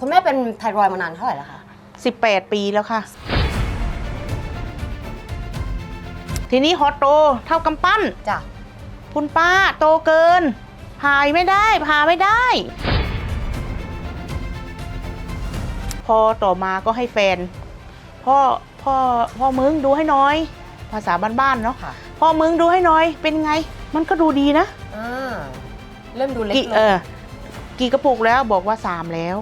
คุณแม่เป็นไทรอยด์มานานเท่าไหร่แล้วคะ18 ปีแล้วค่ะ ทีนี้ฮอตโตเท่ากำปั้น จ้ะคุณป้าโตเกิน พายไม่ได้ พาไม่ได้ พอต่อมาก็ให้แฟน พ่อพ่อพ่อมึงดูให้หน้อย ภาษาบ้านๆเนาะค่ะพ่อมึงดูให้หน้อย เป็นไง มันก็ดูดีนะอ่าเริ่มดูเล็กกี่ลเองอกี่กระปุกแล้วบอกว่าสามแล้ว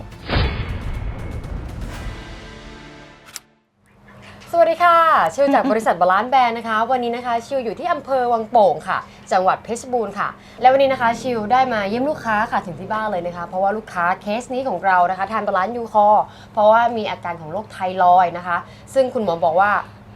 ชิวจากบริษัทบาลานซ์แบรนด์นะคะ วันนี้นะคะชิวอยู่ที่อำเภอวังโป่งค่ะ จังหวัดเพชรบูรณ์ค่ะ และวันนี้นะคะชิวได้มาเยี่ยมลูกค้าค่ะถึงที่บ้านเลยนะคะ เพราะว่าลูกค้าเคสนี้ของเรานะคะ ทานบาลานซ์ยูคอเพราะว่ามีอาการของโรคไทรอยด์นะคะ ซึ่งคุณหมอบอกว่า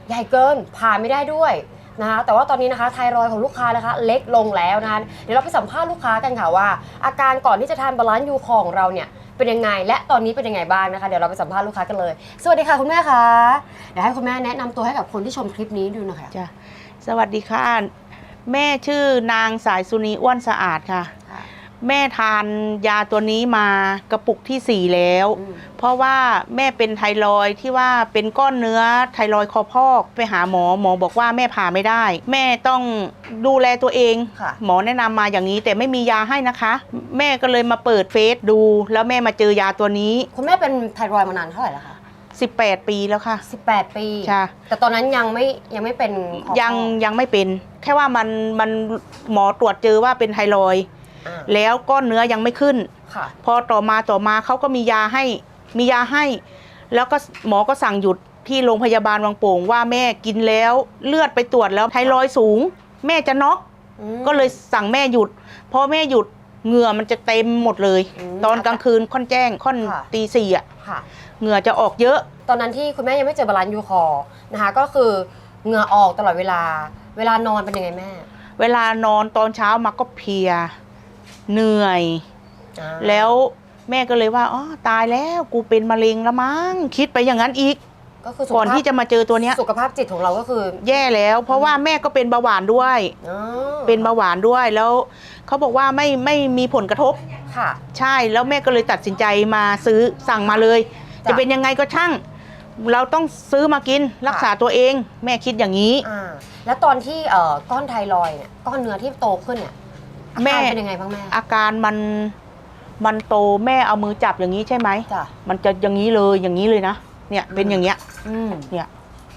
ใหญ่เกินผ่าไม่ได้ด้วย นะคะแต่ว่าตอนนี้นะคะไทรอยด์ของลูกค้านะคะเล็กลงแล้วนะคะเดี๋ยวเราไปสัมภาษณ์ลูกค้ากันค่ะว่า อาการก่อนที่จะทานบาลานซ์ยูคอร์ของเราเนี่ยเป็นยังไง และตอนนี้เป็นยังไงบ้างนะคะ เดี๋ยวเราไปสัมภาษณ์ลูกค้ากันเลย สวัสดีค่ะคุณแม่คะเดี๋ยวให้คุณแม่แนะนำตัวให้กับคนที่ชมคลิปนี้ดูหน่อยค่ะจ้ะสวัสดีค่ะ แม่ชื่อนางสายสุนีอ้วนสะอาดค่ะ แม่ทานยาตัวนี้มากระปุกที่สี่แล้ว อืม เพราะว่าแม่เป็นไทรอยด์ที่ว่าเป็นก้อนเนื้อไทรอยด์คอพอกไปหาหมอหมอบอกว่าแม่ผ่าไม่ได้ แม่ต้องดูแลตัวเอง ค่ะ หมอแนะนำมาอย่างนี้แต่ไม่มียาให้นะคะ แม่ก็เลยมาเปิดเฟซดู แล้วแม่มาเจอยาตัวนี้ คุณแม่เป็นไทรอยด์มานานเท่าไหร่แล้วคะ18 ปีแล้วค่ะ18 ปีใช่แต่ตอนนั้นยังไม่ยังไม่เป็นคอยังพอกยังไม่เป็น แค่ว่ามันมันหมอตรวจเจอว่าเป็นไทรอยด์อ่า แล้วก้อนเนื้อยังไม่ขึ้น ค่ะ พอต่อมาต่อมาเขาก็มียาให้มียาให้ แล้วก็หมอก็สั่งหยุดที่โรงพยาบาลวังโป่งว่าแม่กินแล้วเลือดไปตรวจแล้วไทรอยด์สูง แม่จะน็อกอืม ก็เลยสั่งแม่หยุดพอแม่หยุดเหงื่อมันจะเต็มหมดเลย อืมตอนกลางคืนค่อนแจ้งค่อนค่ะ ตีสี่อะค่ะ เหงื่อจะออกเยอะ ตอนนั้นที่คุณแม่ยังไม่เจอบาลานซ์ยูคอร์นะคะ ก็คือเหงื่อออกตลอดเวลา เวลานอนเป็นยังไงแม่ เวลานอนตอนเช้ามาก็เพลีย เหนื่อย อ่าแล้วแม่ก็เลยว่าอ๋อตายแล้วกูเป็นมะเร็งแล้วมั้งคิดไปอย่างนั้นอีก ก็คือสุขก่อนภาพที่จะมาเจอตัวเนี้ย สุขภาพจิตของเราก็คือแย่แล้ว เพราะว่าแม่ก็เป็นเบาหวานด้วย อ๋อเป็นเบาหวานด้วยแล้วเขาบอกว่าไม่ไม่มีผลกระทบ ค่ะ ใช่แล้วแม่ก็เลยตัดสินใจมาซื้อสั่งมาเลย จ้ะ จะเป็นยังไงก็ช่าง เราต้องซื้อมากินรักษาตัวเอง แม่คิดอย่างนี้ อ่าแล้วตอนที่เอ่อก้อนไทรอยด์เนี่ยก้อนเนื้อที่โตขึ้นเนี่ย อาแม่การเป็นยังไงบ้างแม่อาการมันมันโตแม่เอามือจับอย่างนี้ใช่ไหมจ้ะมันจะอย่างนี้เลยอย่างนี้เลยนะเนี่ยเป็นอย่างเงี้ยอืมเนี่ย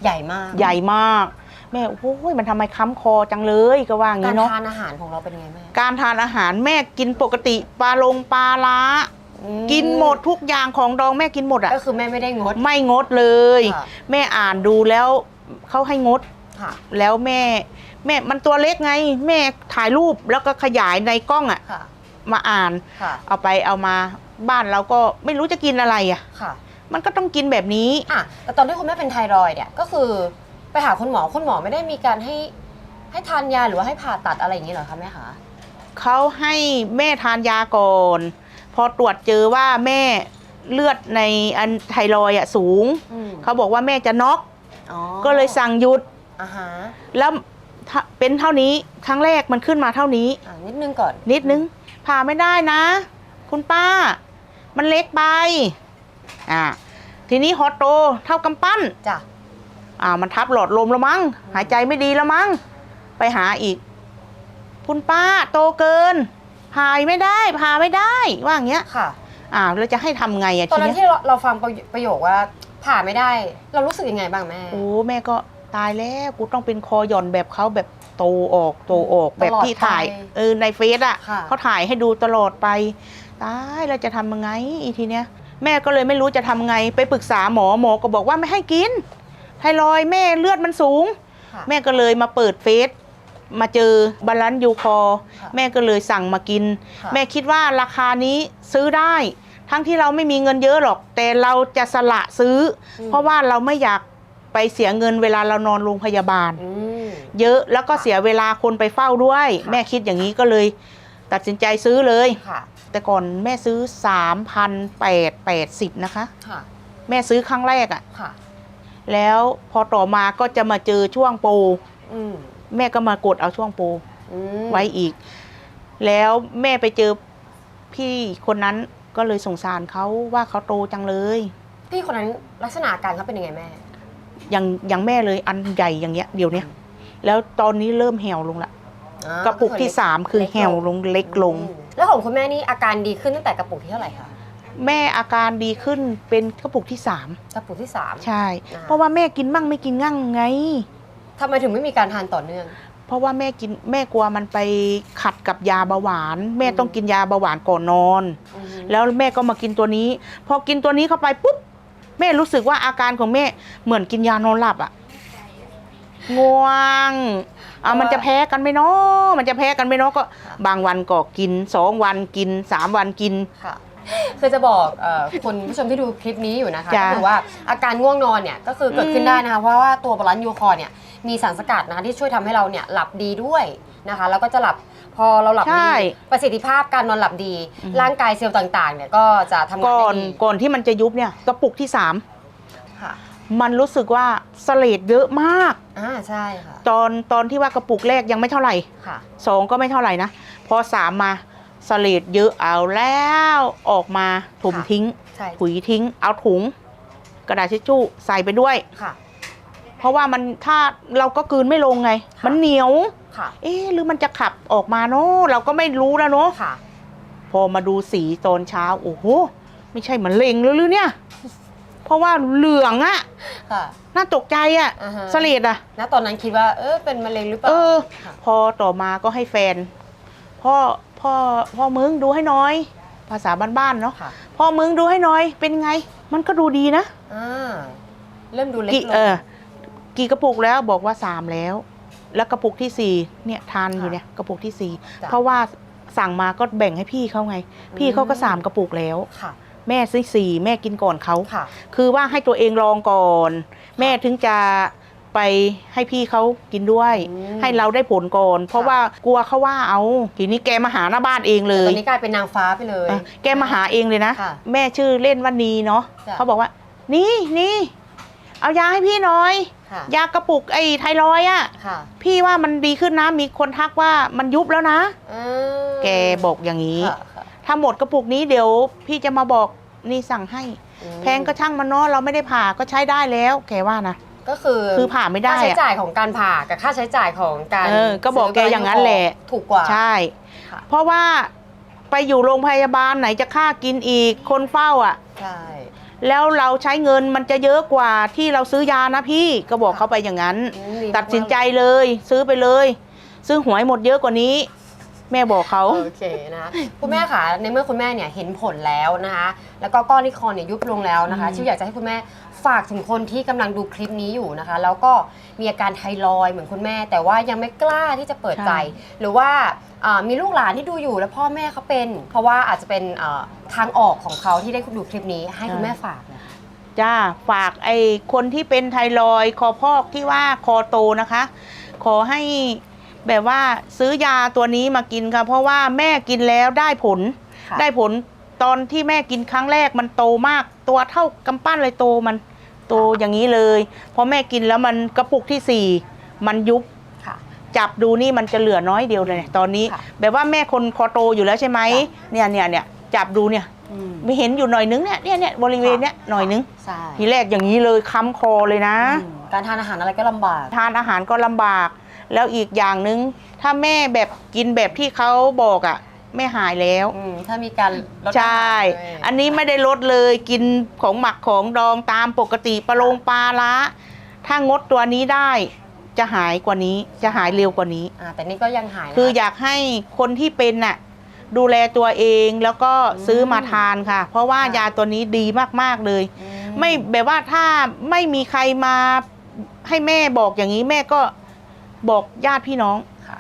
ใหญ่มากใหญ่มาก แม่โอ้ยมันทำไมค้ำคอจังเลยก็ว่าอย่างการนี้เนาะทานอาหารของเราเป็นยังไงแม่การทานอาหารแม่กินปกติปลาลงปลาล้า อืมกินหมดทุกอย่างของดองแม่กินหมดอะก็คือแม่ไม่ได้งด ไม่งดเลย ค่ะ แม่อ่านดูแล้วเขาให้งดค่ะ แล้วแม่ แม่มันตัวเล็กไง แม่ถ่ายรูปแล้วก็ขยายในกล้องอะค่ะ มาอ่าน ค่ะ เอาไปเอามาบ้านเราก็ไม่รู้จะกินอะไรอะค่ะมันก็ต้องกินแบบนี้ อะแต่ตอนที่คุณแม่เป็นไทรอยด์เนี่ย ก็คือไปหาคุณหมอ คุณหมอไม่ได้มีการให้ ให้ทานยาหรือว่าให้ผ่าตัดอะไรอย่างนี้เหรอคะแม่คะ เขาให้แม่ทานยาก่อน พอตรวจเจอว่าแม่เลือดในอันไทรอยด์อะสูง อืมเขาบอกว่าแม่จะน็อก อ๋อก็เลยสั่งหยุด อ่าฮะ แล้ว ถ้าเป็นเท่านี้ครั้งแรกมันขึ้นมาเท่านี้ อ่านิดนึงก่อนนิดนึงผ่าไม่ได้นะ คุณป้า มันเล็กไปอ่าทีนี้ฮอตโตเท่ากำปั้นจ้ะอ่ามันทับหลอดลมแล้วมั้งหายใจไม่ดีแล้วมั้งไปหาอีก คุณป้าโตเกินผ่าไม่ได้ผ่าไม่ได้ว่าอย่างเงี้ยค่ะ อ่าเราจะให้ทำไงอะตอนทีนั้นเนี้ยที่เราเราฟังประโยประโยคว่าผ่าไม่ได้ เรารู้สึกยังไงบ้างแม่ โอ้แม่ก็ ตายแล้วกูต้องเป็นคอหย่อนแบบเขาแบบโตออกโตออกแบบที่ถ่ายตลอดไปเออในเฟซอะค่ะเขาถ่ายให้ดูตลอดไปตายเราจะทำยังไงอีทีเนี้ยแม่ก็เลยไม่รู้จะทำไงไปปรึกษาหมอหมอก็บอกว่าไม่ให้กินไทรอยด์แม่เลือดมันสูงค่ะแม่ก็เลยมาเปิดเฟซมาเจอบาลานซ์ยูคอร์ค่ะแม่ก็เลยสั่งมากินค่ะแม่คิดว่าราคานี้ซื้อได้ ทั้งที่เราไม่มีเงินเยอะหรอก แต่เราจะสละซื้ออมเพราะว่าเราไม่อยาก ไปเสียเงินเวลาเรานอนโรงพยาบาล อืม เยอะแล้วก็ค่ะเสียเวลาคนไปเฝ้าด้วย ค่ะ แม่คิดอย่างนี้ก็เลย ตัดสินใจซื้อเลย ค่ะแต่ก่อนแม่ซื้อ 3,880 นะคะ ค่ะแม่ซื้อครั้งแรกอะ่ะ ค่ะ แล้วพอต่อมาก็จะมาเจอช่วงโปรอืมแม่ก็มากดเอาช่วงโปรอืมไว้อีก แล้วแม่ไปเจอพี่คนนั้นก็เลยสงสารเขาว่าเขาโตจังเลย พี่คนนั้นลักษณะอาการเขาเป็นยังไงแม่ อย่างอย่างแม่เลยอันใหญ่อย่างเงี้ยเดี๋ยวเนี้ยแล้วตอนนี้เริ่มเหี่ยวลงละอ่ากระปุกที่สามคือเหี่ยวลงเล็กลงอืมแล้วของคุณแม่นี่อาการดีขึ้นตั้งแต่กระปุกที่เท่าไหร่คะแม่อาการดีขึ้นเป็นกระปุกที่สามกระปุกที่สามใช่อ่าเพราะว่าแม่กินมั่งไม่กินงั่งไง ทำไมถึงไม่มีการทานต่อเนื่อง เพราะว่าแม่กินแม่กลัวมันไปขัดกับยาเบาหวาน แม่ต้องกินยาเบาหวานก่อนนอน แล้วแม่ก็มากินตัวนี้ พอกินตัวนี้เข้าไปปุ๊บ แม่รู้สึกว่าอาการของแม่เหมือนกินยานอนหลับอะง่วงอะมันจะแพ้กันไหมเนาะมันจะแพ้กันไหมเนาะก็ บางวันก็กินสองวันกินสามวันกิน ค่ะคือจะบอกเอ่อคุณผู้ชมที่ดูคลิปนี้อยู่นะคะจ้ะก็คือว่าอาการง่วงนอนเนี่ยก็คือเกิดขึ้นอืมได้นะคะเพราะว่าตัวบาลานซ์ยูคอร์เนี่ยมีสารสกัดนะคะที่ช่วยทำให้เราเนี่ยหลับดีด้วยนะคะ แล้วก็จะหลับ พอเราหลับใช่ ดีประสิทธิภาพการนอนหลับดีอืมร่างกายเซลล์ต่างๆ เนี่ยก็จะทำงานก่อได้นดีก่อนที่มันจะยุบเนี่ยกระปุกที่สามค่ะมันรู้สึกว่าสเลดเยอะมาก อ่าใช่ค่ะตอนตอนที่ว่ากระปุกแรกยังไม่เท่าไหร่ค่ะ สองก็ไม่เท่าไหร่นะ พอสามมาสเลดเยอะเอาแล้วออกมาถมค่ะ ทิ้ง ใช่ปุ๋ยทิ้ง เอาถุง กระดาษทิชชู่ใส่ไปด้วย ค่ะ เพราะว่ามันถ้าเราก็กลืนไม่ลงไง ค่ะ มันเหนียว ค่ะ เอ๊ะหรือมันจะขับออกมาเนาะเราก็ไม่รู้แล้วเนาะค่ะ พอมาดูสีตอนเช้า โอ้โห ไม่ใช่มะเร็งแล้วหรือเนี่ย เพราะว่าเหลืองอะค่ะ น่าตกใจอะอ่าฮะสเลดอะณตอนนั้นคิดว่า เออเป็นมะเร็งหรือเปล่า เออ ค่ะ พอต่อมาก็ให้แฟน พ่อพ่อพ่อมึงดูให้หน้อย ภาษาบ้านๆเนาะค่ะพ่อมึงดูให้หน้อยเป็นไง มันก็ดูดีนะ อ่าเริ่มดูเล็กกี่ลงเออ กี่กระปุกแล้วบอกว่าสามแล้ว แล้วกระปุกที่สี่เนี่ยทานอยู่ค่ะเนี่ยกระปุกที่สี่จ้ะ เพราะว่าสั่งมาก็แบ่งให้พี่เขาไง พี่เขาก็อืมสามกระปุกแล้ว ค่ะแม่ซื้อสี่แม่กินก่อนเขา ค่ะ คือว่าให้ตัวเองลองก่อน แม่ถึงจะไปให้พี่เขากินด้วย อืมให้เราได้ผลก่อน เพราะค่ะ ว่ากลัวเขาว่าเอาทีนี้แกมาหาหน้าบ้านเองเลตอยนนี้กลายเป็นนางฟ้าไปเลยเออแกมาหาเองเลยนะ ค่ะแม่ชื่อเล่นว่านีเนาะจ้ะ เขาบอกว่า นี่นี่เอายาให้พี่หน่อย ค่ะยากระปุกไอ้ไทรอยด์อะค่ะพี่ว่ามันดีขึ้นนะมีคนทักว่ามันยุบแล้วนะ อืมแกบอกอย่างนี้ ค่ะค่ะถ้าหมดกระปุกนี้เดี๋ยวพี่จะมาบอกนี่สั่งให้ อืมแพงก็ช่างมันเนาะเราไม่ได้ผ่าก็ใช้ได้แล้ว แกว่านะก็คือคือผ่าไม่ได้ค่าใช้อะ จ่ายของการผ่ากับค่าใช้จ่ายของการเออก็บอกแกอย่างนั้นแหละ ถูกกว่า ใช่ ค่ะ เพราะว่าไปอยู่โรงพยาบาลไหนจะค่ากินอีกคนเฝ้าอะ ใช่ แล้วเราใช้เงินมันจะเยอะกว่าที่เราซื้อยานะพี่ก็บอกเขาไปอย่างนั้นอืมตัดสินใจเลย ซื้อไปเลย ซื้อหวยหมดเยอะกว่านี้ แม่บอกเขาโอเคนะคุณแม่ค่ะในเมื่อคุณแม่เนี่ยเห็นผลแล้วนะคะ แล้วก็ก้อนที่คอเนี่ยยุบลงแล้วนะคะอืมชิวอยากจะให้คุณแม่ฝากถึงคนที่กำลังดูคลิปนี้อยู่นะคะ แล้วก็มีอาการไทรอยด์เหมือนคุณแม่ แต่ว่ายังไม่กล้าที่จะเปิดใจ หรือว่า อ่ามีลูกหลานที่ดูอยู่แล้วพ่อแม่เขาเป็น เพราะว่าอาจจะเป็นอ่าทางออกของเขาที่ได้ดูคลิปนี้ให้คุณแม่ฝากนะคะจ้าฝากไอ้คนที่เป็นไทรอยด์คอพอกที่ว่าคอโตนะคะ ขอให้แบบว่าซื้อยาตัวนี้มากินค่ะ เพราะว่าแม่กินแล้วได้ผล ค่ะได้ผลตอนที่แม่กินครั้งแรกมันโตมาก ตัวเท่ากำปั้นเลยโตมันโตอย่างนี้เลยพอแม่กินแล้วมันกระปุกที่สี่มันยุบค่ะ จับดูนี่มันจะเหลือน้อยเดียวเลยตอนนี้ค่ะแบบว่าแม่คนคอโตอยู่แล้วใช่ไหมจ้ะเนี่ยเนี่ยเนี่ยจับดูเนี่ยอืมไม่เห็นอยู่หน่อยนึงเนี่ยเนี่ยเนี่ยบริเวณเนี้ยหน่อยนึงใช่ทีแรกอย่างนี้เลยค้ำคอเลยนะอืมการทานอาหารอะไรก็ลำบาก ทานอาหารก็ลำบาก แล้วอีกอย่างหนึง ถ้าแม่แบบกินแบบที่เขาบอกอะ่ะแม่หายแล้วอืมถ้ามีการลดใช่อาหารด้วยอันนี้ไม่ได้ลดเลยกินของหมักของดองตามปกติปลาโลงปลาละถ้างดตัวนี้ได้ จะหายกว่านี้จะหายเร็วกว่านี้ อ่าแต่นี่ก็ยังหายนะ คืออยากให้คนที่เป็นน่ะดูแลตัวเองแล้วก็ซื้อมาทานค่ะ เพราะว่าค่ะ ยาตัวนี้ดีมากๆเลย อืไม่แบบว่าถ้าไม่มีใครมาให้แม่บอกอย่างนี้แม่ก็บอกญาติพี่น้อง ค่ะ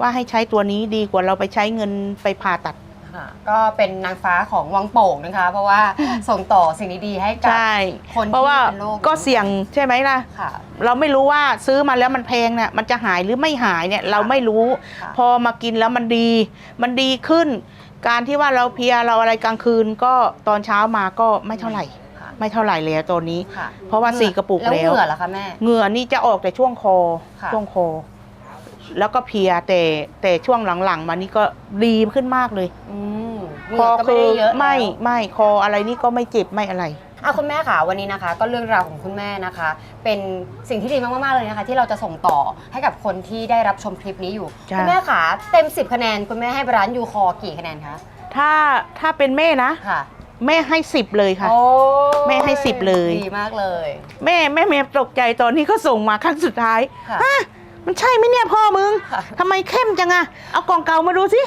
ว่าให้ใช้ตัวนี้ดีกว่าเราไปใช้เงินไปผ่าตัด ค่ะ ก็เป็นนางฟ้าของวังโป่งนะคะ เพราะว่าส่งต่อสิ่งดีๆให้กับ ใช่คนเพราะว่าที่เป็นโรค ก็เสี่ยงใช่ไหมล่ะ ค่ะ เราไม่รู้ว่าซื้อมาแล้วมันแพงเนี่ยมันจะหายหรือไม่หายเนี่ยเราไม่รู้ ค่ะ พอมากินแล้วมันดี มันดีขึ้น การที่ว่าเราเพลียเราอะไรกลางคืนก็ตอนเช้ามาก็ไม่เท่าไหร่ ค่ะไม่เท่าไหร่แล้วตัวนี้ ค่ะเพราะว่าสี่กระปุกแล้วแล้วเหงื่อล่ะคะแม่ เหงื่อนี่จะออกแต่ช่วงคอค่ะ ช่วงคอ แล้วก็เพลียแต่แต่ช่วงหลังๆ มานี่ก็ดีขึ้นมากเลยอืมเหงื่อก็ไม่ได้เยอะแล้ว ไม่ไม่คออะไรนี่ก็ไม่เจ็บไม่อะไร อะคุณแม่ค่ะวันนี้นะคะ ก็เรื่องราวของคุณแม่นะคะ เป็นสิ่งที่ดีมากๆเลยนะคะ ที่เราจะส่งต่อให้กับคนที่ได้รับชมคลิปนี้อยู่จ้ะ คุณแม่ค่ะเต็ม 10 คะแนนคุณแม่ให้ร้านยูคอกี่คะแนนคะถ้าถ้าเป็นแม่นะ ค่ะแม่ให้สิบเลยค่ะ โอ้ยแม่ให้10เลย ดีมากเลยแม่แม่เมย์ตกใจตอนที่เขาส่งมาครั้งสุดท้ายค่ะ ฮะ มันใช่ไหมเนี่ยพ่อมึงค่ะทำไมเข้มจังอะเอากล่องเก่ามาดูสิ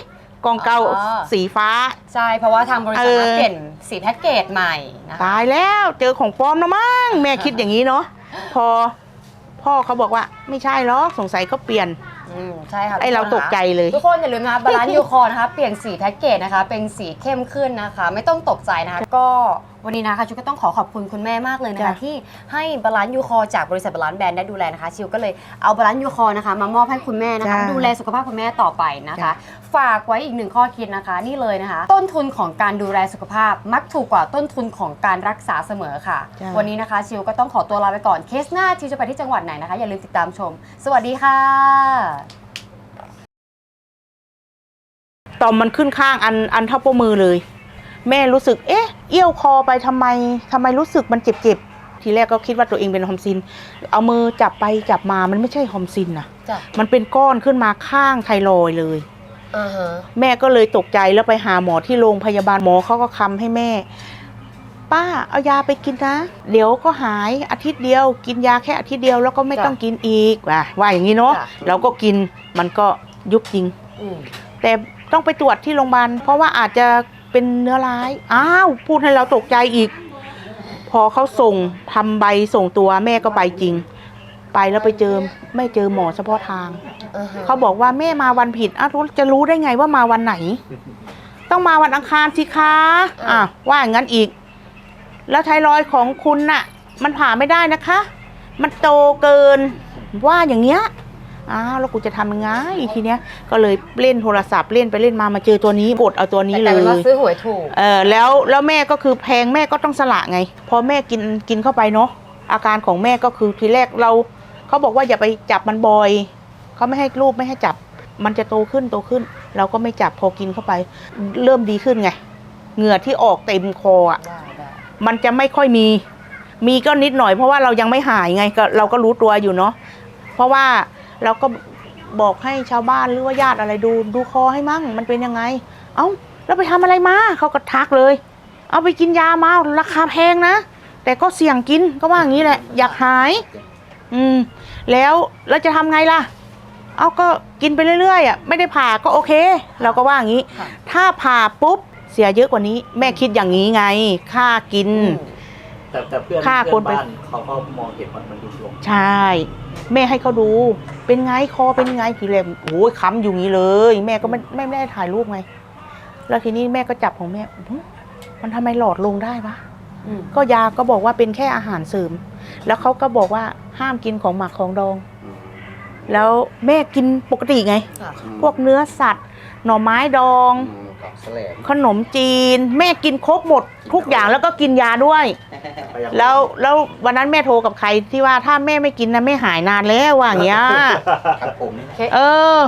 กล่องเก่าอ๋อ สีฟ้า ใช่ เพราะว่าทางบริษัทเออมาเปลี่ยนสีแพ็กเกจใหม่นะคะ ตายแล้วเจอของปลอมแล้วมั้งแม่คิดอย่างนี้เนาะพอ พ่อเขาบอกว่าไม่ใช่หรอกสงสัยเขาเปลี่ยน อืมใช่ค่ะไอเราทุตคนกค่ะใจเลย ทุกคนอย่าลืมนะคะบาลานซ์ยูคอนะคะ เปลี่ยนสีแพ็กเกจนะคะ เป็นสีเข้มขึ้นนะคะ ไม่ต้องตกใจนะคะ ก็ วันนี้นะคะชิวก็ต้องขอขอบคุณคุณแม่มากเลยนะคะ จ้ะ ที่ให้บาลานซ์ยูคอจากบริษัทบาลานซ์แบรนด์ได้ดูแลนะคะชิวก็เลยเอาบาลานซ์ยูคอนะคะ มามอบให้คุณแม่นะคะ จ้ะดูแลสุขภาพคุณแม่ต่อไปนะคะ จ้ะ ฝากไว้อีกหนึ่งข้อคิดนะคะ นี่เลยนะคะ ต้นทุนของการดูแลสุขภาพมักถูกกว่าต้นทุนของการรักษาเสมอค่ะ จ้ะ วันนี้นะคะชิวก็ต้องขอตัวลาไปก่อนเคสหน้าชิวจะไปที่จังหวัดไหนนะคะอย่าลืมติดตามชม สวัสดีค่ะ ต่อมมันขึ้นข้างอันอันเท่าป้มือเลย แม่รู้สึก เอ๊ะ เอี้ยวคอไปทำไมทำไมรู้สึกมันเจ็บๆ ทีแรกก็คิดว่าตัวเองเป็นฮอมซิน เอามือจับไปจับมา มันไม่ใช่ฮอมซินนะจ้ะมันเป็นก้อนขึ้นมาข้างไทรอยด์เลยอ่าฮะแม่ก็เลยตกใจแล้วไปหาหมอที่โรงพยาบาลหมอเขาก็คำให้แม่ ป้าเอายาไปกินนะ เดี๋ยวก็หายอาทิตย์เดียว กินยาแค่อาทิตย์เดียวแล้วก็ไม่จ้ะต้องกินอีกว่าว่าอย่างนี้เนาะจ้ะเราก็กินมันก็ยุบจริงอืมแต่ต้องไปตรวจที่โรงพยาบาลเพราะว่าอาจจะ เป็นเนื้อร้าย อ้าว พูดให้เราตกใจอีก พอเขาส่งทำใบส่งตัวแม่ก็ไปจริง ไปแล้วไปเจอไม่เจอหมอเฉพาะทางอ่าฮะเขาบอกว่าแม่มาวันผิดอ้าวจะรู้ได้ไงว่ามาวันไหน ต้องมาวันอังคารสิคะอะว่าอย่างนั้นอีก แล้วไทรอยด์ของคุณน่ะ มันผ่าไม่ได้นะคะ มันโตเกินว่าอย่างเงี้ย อ้าวแล้วกูจะทำยังไงทีเนี้ยก็เลยเล่นโทรศัพท์เล่นไปเล่นมามาเจอตัวนี้กดเอาตัวนี้แต่เลกลาย เป็นว่ายซื้อหวยถูก เออแล้วแล้วแม่ก็คือแพงแม่ก็ต้องสละไง พอแม่กินกินเข้าไปเนาะอาการของแม่ก็คือทีแรกเราเขาบอกว่าอย่าไปจับมันบ่อยเขาไม่ให้รูปไม่ให้จับ มันจะโตขึ้นโตขึ้น เราก็ไม่จับพอกินเข้าไป เริ่มดีขึ้นไงเหงื่อที่ออกเต็มคออะ ได้ได้มันจะไม่ค่อยมี มีก็นิดหน่อยเพราะว่าเรายังไม่หายไงก็เราก็รู้ตัวอยู่เนาะ เพราะว่า เราก็บอกให้ชาวบ้านหรือว่าญาติอะไรดูดูคอให้มั่ง มันเป็นยังไง เอ้าแล้วไปทำอะไรมาเขาก็ทักเลย เอาไปกินยามาราคาแพงนะ แต่ก็เสี่ยงกินก็ว่าอย่างนี้แหละ อยากหาย อืม แล้วเราจะทำไงล่ะ เอาก็กินไปเรื่อยๆอะไม่ได้ผ่าก็โอเค เราก็ว่าอย่างนี้ค่ะถ้าผ่าปุ๊บเสียเยอะกว่านี้ แม่คิดอย่างนี้ไง ค่ากินอืม แต่แต่เพื่อนฆ่าเพื่อนคนไปบ้านเขาก็มองเห็นว่ามันดูลงใช่ แม่ให้เขาดู เป็นไงคอเป็นไงทีแรกโอ้ยค้ำอยู่งี้เลย แม่ก็ไม่ไม่ไม่ได้ถ่ายรูปไง แล้วทีนี้แม่ก็จับของแม่หึมันทำไมหลอดลงได้วะอืมก็ยาก็บอกว่าเป็นแค่อาหารเสริม แล้วเขาก็บอกว่าห้ามกินของหมักของดอง แล้วแม่กินปกติไงค่ะพวกเนื้อสัตว์ หน่อไม้ดอง กับแสลงขนมจีน แม่กินครบหมดทุกอย่างแล้วก็กินยาด้วย แล้วแล้ววันนั้นแม่โทรกับใครที่ว่าถ้าแม่ไม่กินนะแม่หายนานแล้วว่าอย่างเงี้ย ครับผมเออ